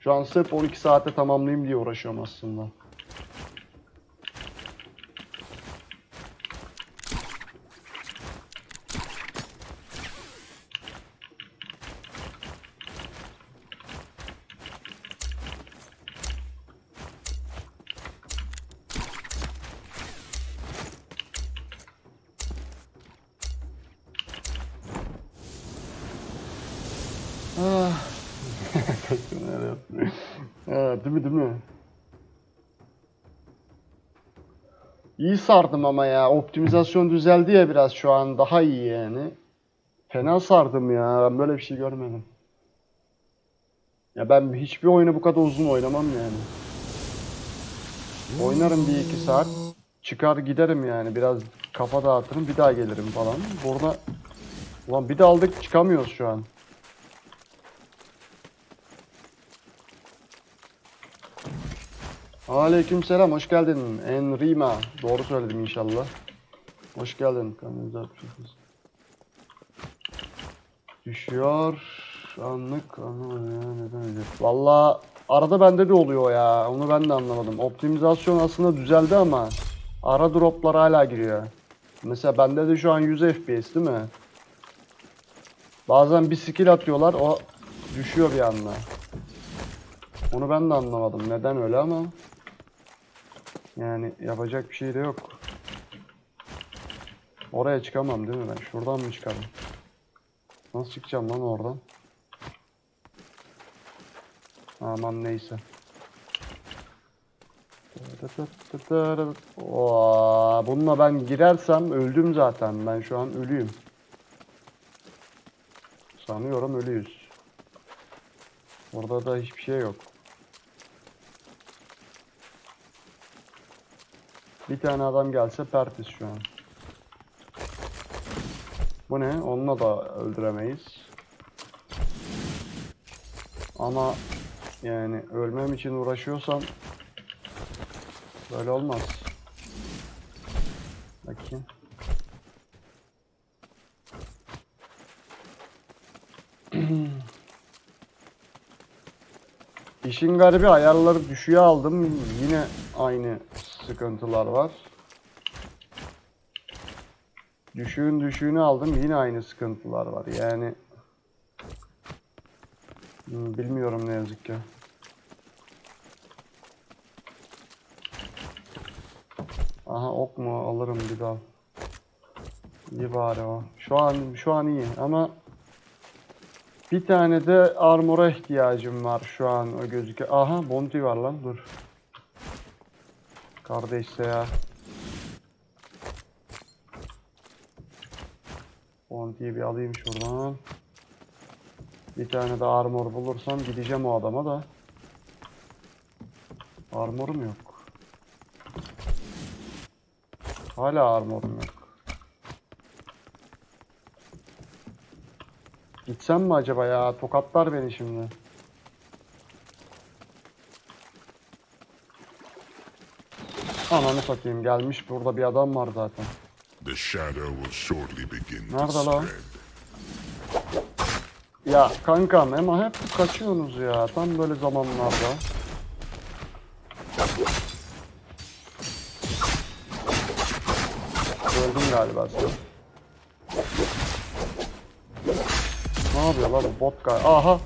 Şu an sırf 12 saate tamamlayayım diye uğraşıyorum aslında. Ah. Evet, değil mi değil mi? İyi sardım ama ya. Optimizasyon düzeldi ya biraz şu an. Daha iyi yani. Fena sardım ya. Ben böyle bir şey görmedim. Ya ben hiçbir oyunu bu kadar uzun oynamam yani. Oynarım bir iki saat. Çıkar giderim yani. Biraz kafa dağıtırım. Bir daha gelirim falan. Burada... Ulan bir de aldık çıkamıyoruz şu an. Aleykümselam, hoş geldin. Enrima. Doğru söyledim inşallah. Hoş geldin. Kanalımıza atmışsınız. Düşüyor. Anlık anlamadım ya neden öyle. Valla arada bende de oluyor ya. Onu ben de anlamadım. Optimizasyon aslında düzeldi ama ara droplar hala giriyor. Mesela bende de şu an 100 FPS değil mi? Bazen bir skill atıyorlar o düşüyor bir anda. Onu ben de anlamadım. Neden öyle ama. Yani yapacak bir şey de yok. Oraya çıkamam değil mi ben? Şuradan mı çıkarım? Nasıl çıkacağım lan oradan? Aman neyse. Oo, bununla ben girersem öldüm zaten. Ben şu an ölüyüm. Sanıyorum ölüyüz. Orada da hiçbir şey yok. Bir tane adam gelse pertiz şu an. Bu ne? Onunla da öldüremeyiz. Ama yani ölmem için uğraşıyorsam böyle olmaz. Bakayım. İşin garibi ayarları düşüğe aldım. Yine aynı sıkıntılar var. Düşüğün düşüğünü aldım. Yine aynı sıkıntılar var. Yani Hmm, bilmiyorum ne yazık ki. Aha ok mu alırım bir daha. İyi bari o. Şu an şu an iyi ama bir tane de armora ihtiyacım var şu an o gözüküyor. Aha bounty var lan dur. Kardeşse ya. Bounty'yi bir alayım şuradan. Bir tane de armor bulursam gideceğim o adama da. Armorum yok. Hala armorum yok. Gitsem mi acaba ya? Tokatlar beni şimdi. Ananı satayım gelmiş burada bir adam var zaten. The shadow will shortly begin Nerede lan? spread. Ya kankam ama hep kaçıyorsunuz ya tam böyle zamanlarda. Gördüm galiba sen. Ne yapıyor lan bu bot gal- Aha!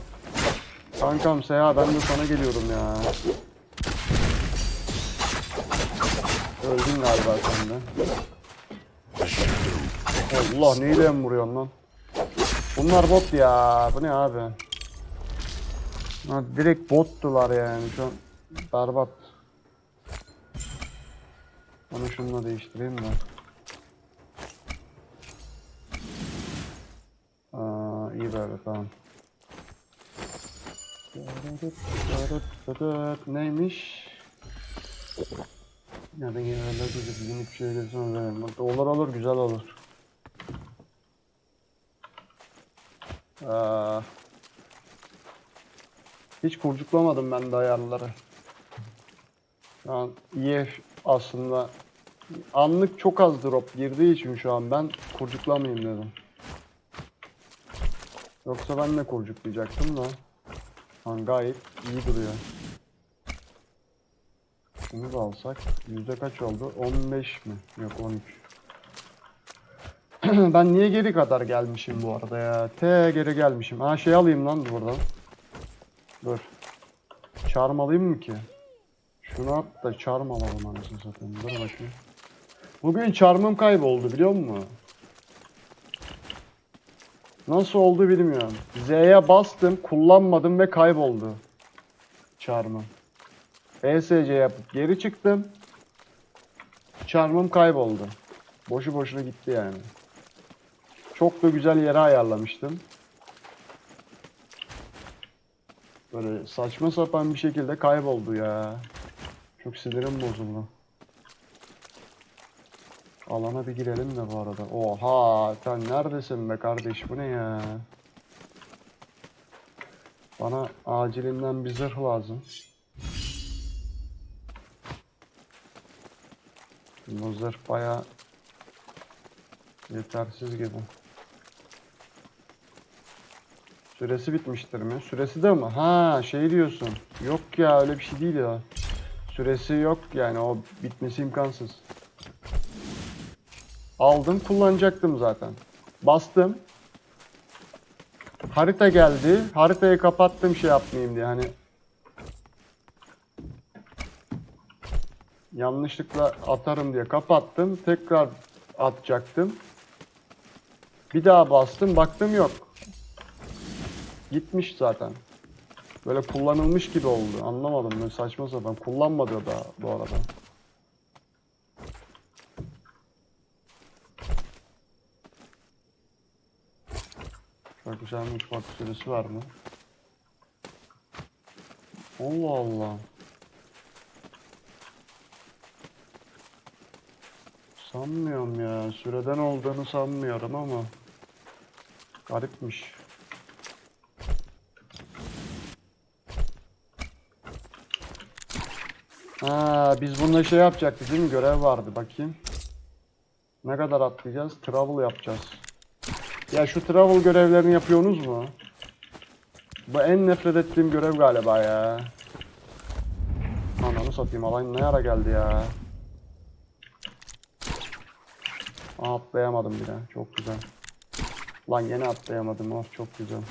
Kankam Seha ben de sana geliyordum ya. Öldün galiba sen de. Allah neyle vuruyorsun lan? Bunlar bot ya. Bu ne abi? Ha, direkt bottular yani şu an berbat. Onu şununla değiştireyim de. Aa, iyi böyle tamam. Neymiş? Ya da genelde de yeni bir şey gelsin verelim. Olur olur güzel olur. Aa, hiç kurcuklamadım ben de ayarları. Şu an iyi aslında anlık çok az drop girdiği için şu an ben kurcuklamayayım dedim. Yoksa ben de kurcuklayacaktım da. Lan gayet iyi duruyor. Bunu da alsak. Yüzde kaç oldu? 15 mi? Yok 13. ben niye geri kadar gelmişim bu arada ya? T geri gelmişim. Ha şey alayım lan buradan. Dur. Charm alayım mı ki? Şunu at da charm alalım anasını satayım. Dur bakayım. Bugün charm'ım kayboldu biliyor musun? Nasıl oldu bilmiyorum. Z'ye bastım, kullanmadım ve kayboldu. Charm'ım. ESC yapıp geri çıktım. Charm'ım kayboldu. Boşu boşuna gitti yani. Çok da güzel yere ayarlamıştım. Böyle saçma sapan bir şekilde kayboldu ya. Çok sinirim bozuldu. Alana bir girelim de bu arada. Oha sen neredesin be kardeş bu ne ya? Bana acilinden bir zırh lazım. Bu zırh baya yetersiz gibi. Süresi bitmiştir mi? Süresi de mi? Ha şey diyorsun. Yok ya öyle bir şey değil ya. Süresi yok yani o bitmesi imkansız. Aldım kullanacaktım zaten. Bastım. Harita geldi. Haritayı kapattım şey yapmayayım diye hani. Yanlışlıkla atarım diye kapattım. Tekrar atacaktım. Bir daha bastım. Baktım yok. Gitmiş zaten. Böyle kullanılmış gibi oldu. Anlamadım. Böyle saçma sapan. Kullanmadı da bu arada. Çok güzel mutfak süresi var mı? Allah Allah. Sanmıyorum ya. Süreden olduğunu sanmıyorum ama. Garipmiş. Ha, biz bununla şey yapacaktık değil mi? Görev vardı. Bakayım. Ne kadar atlayacağız? Travel yapacağız. Ya şu travel görevlerini yapıyorsunuz mu? Bu en nefret ettiğim görev galiba ya. Ananı satayım alay ne ara geldi ya. Aa, atlayamadım bile. Çok güzel. Lan yine atlayamadım. Oh çok güzel.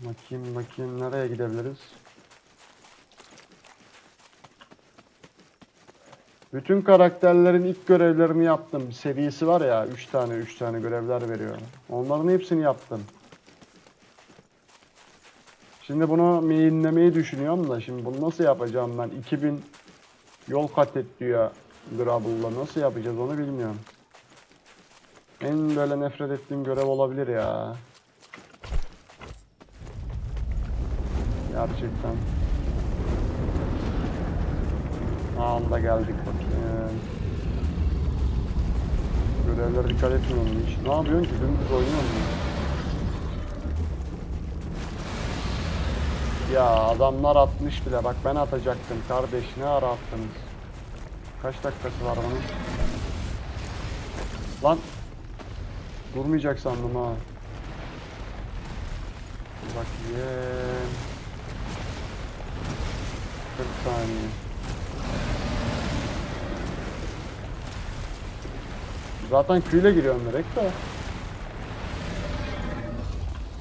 Bakayım bakayım nereye gidebiliriz? Bütün karakterlerin ilk görevlerini yaptım. Bir serisi var ya 3 tane 3 tane görevler veriyor. Onların hepsini yaptım. Şimdi bunu mainlemeyi düşünüyorum da şimdi bunu nasıl yapacağım ben? 2000 yol kat et diyor Grabble'la. Nasıl yapacağız onu bilmiyorum. En böyle nefret ettiğim görev olabilir ya. Gerçekten. Anda geldik bakayım. Görevlere dikkat etmiyorum hiç. Ne yapıyorsun ki? Dümdüz oynuyor musun? Ya adamlar atmış bile. Bak ben atacaktım kardeş. Ne ara attınız? Kaç dakikası var bunun? Lan. Durmayacak sandım ha. Bakayım. 40 saniye. Zaten küyle giriyorum direkt de.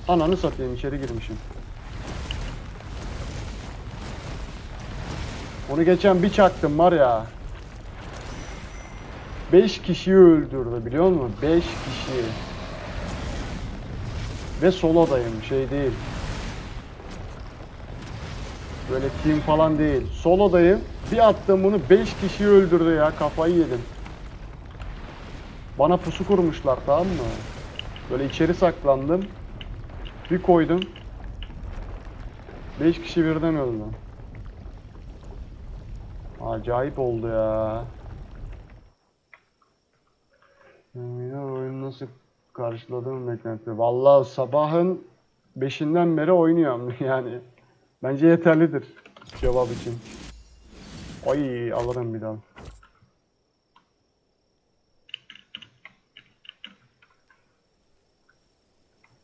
Ananı satayım içeri girmişim. Onu geçen bir çaktım var ya. 5 kişiyi öldürdü biliyor musun? 5 kişi. Ve solodayım şey değil. Böyle team falan değil. Solodayım. Bir attım bunu 5 kişiyi öldürdü ya kafayı yedim. Bana pusu kurmuşlar tamam mı? Böyle içeri saklandım. Bir koydum. 5 kişi birden öldü. Acayip oldu ya. Ya oyun nasıl karşıladığımı beklenti. Vallahi sabahın 5'inden beri oynuyorum yani. Bence yeterlidir cevap için. Ay alırım bir daha.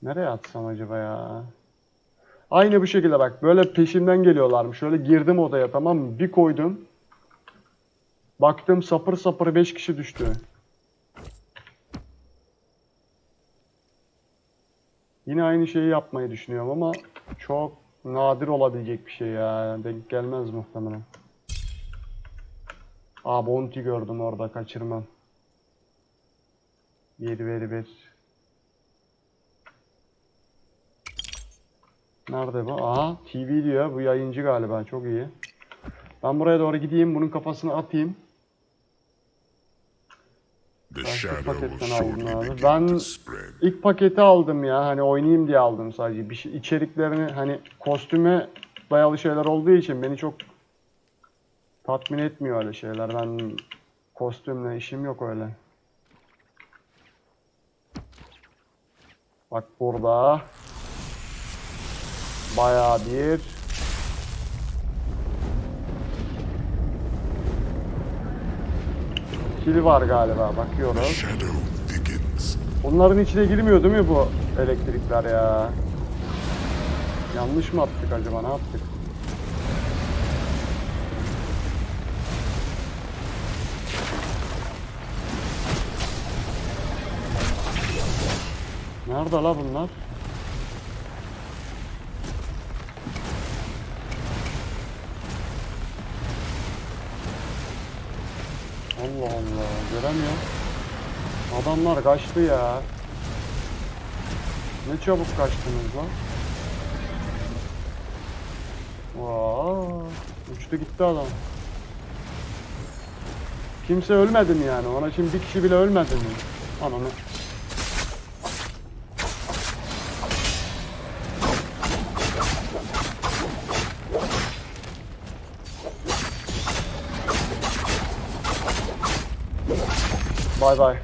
Nereye atsam acaba ya? Aynı bu şekilde bak böyle peşimden geliyorlarmış. Şöyle girdim odaya tamam mı? Bir koydum. Baktım sapır sapır 5 kişi düştü. Yine aynı şeyi yapmayı düşünüyorum ama çok nadir olabilecek bir şey ya. Denk gelmez muhtemelen. Aa bounty gördüm orada kaçırmam. Bir veri bir. Nerede bu? Aha TV diyor. Bu yayıncı galiba. Çok iyi. Ben buraya doğru gideyim. Bunun kafasını atayım. Şu shadow paketten aldım abi. Ben-. İlk paketi aldım ya. Hani oynayayım diye aldım sadece. Bir şey, içeriklerini hani kostüme dayalı şeyler olduğu için beni çok tatmin etmiyor öyle şeyler. Ben kostümle işim yok öyle. Bak burada bayağı bir kill var galiba. Bakıyoruz. Onların içine girmiyor değil mi bu elektrikler ya? Yanlış mı attık acaba? Ne yaptık? Nerede la bunlar? Allah Allah göremiyorum. Adamlar kaçtı ya. Ne çabuk kaçtınız lan. Vaa, uçtu gitti adam. Kimse ölmedi mi yani? Ona şimdi bir kişi bile ölmedi mi? Ananı. Bay bay.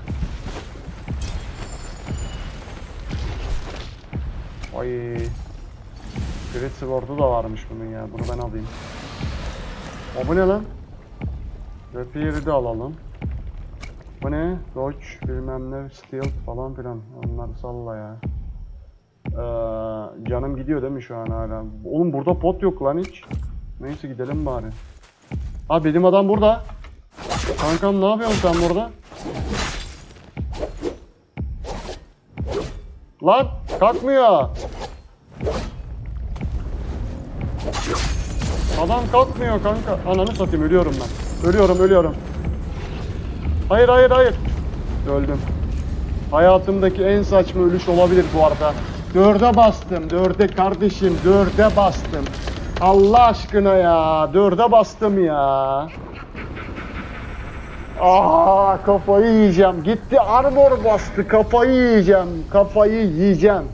Ay. Grid Sword'u da varmış bunun ya. Bunu ben alayım. O bu ne lan? Rapier'i de alalım. Bu ne? Dodge bilmem ne Stealth falan filan. Onları salla ya. Ee, canım gidiyor değil mi şu an hala? Oğlum burada pot yok lan hiç. Neyse gidelim bari. Ha benim adam burada. Kankam ne yapıyorsun sen burada? Lan kalkmıyor. Adam kalkmıyor kanka. Ananı satayım ölüyorum ben. Ölüyorum ölüyorum. Hayır hayır hayır. Öldüm. Hayatımdaki en saçma ölüş olabilir bu arada. Dörde bastım. Dörde kardeşim. Dörde bastım. Allah aşkına ya. Dörde bastım ya. Aa kafayı yiyeceğim. Gitti armor bastı. Kafayı yiyeceğim. Kafayı yiyeceğim.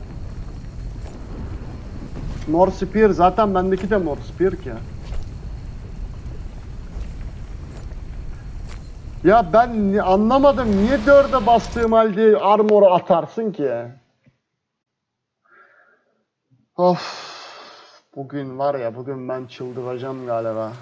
Mor Spear zaten bendeki de Mor Spear ki. Ya ben anlamadım niye dörde bastığım halde armor'u atarsın ki? Of. Bugün var ya bugün ben çıldıracağım galiba.